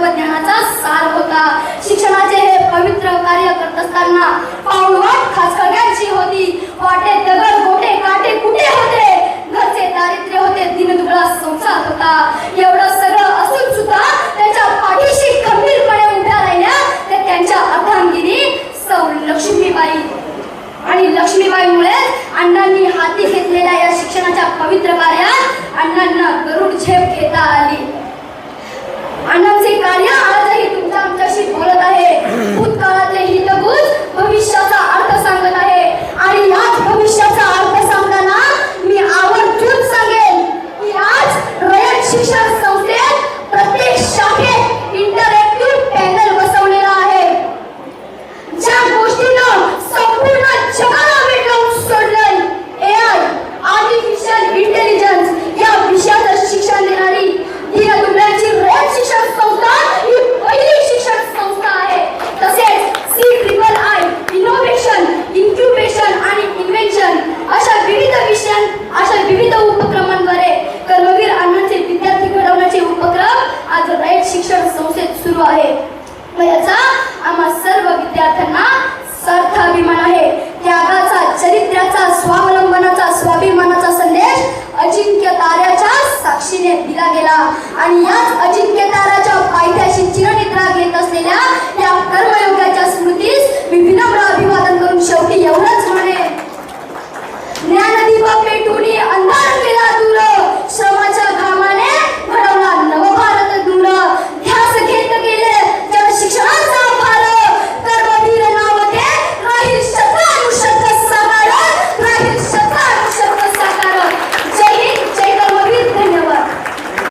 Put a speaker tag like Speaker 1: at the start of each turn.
Speaker 1: तत्वज्ञानाचा सार होता. शिक्षणाचे हे पवित्र कार्य करत असताना पाऊलवाट खासकड्यांची होती. वाटे दगड गोटे काटे कुठे होते? घरचे दारिद्र्य होते दिनदुबळा संसार होता. एवढं सगळं असून सुद्धा त्याच्या पाठीशी गंभीरपणे उभ्या राहिल्या ते त्यांच्या अर्थांगिरी सौ लक्ष्मीबाई. आणि लक्ष्मीबाईमुळे अण्णांनी हाती घेतलेल्या या शिक्षणाच्या पवित्र कार्यात अण्णांना गरुड झेप दिशेने दिला गेला. आणि याच अजिंक्य ताराच्या पायथ्याशी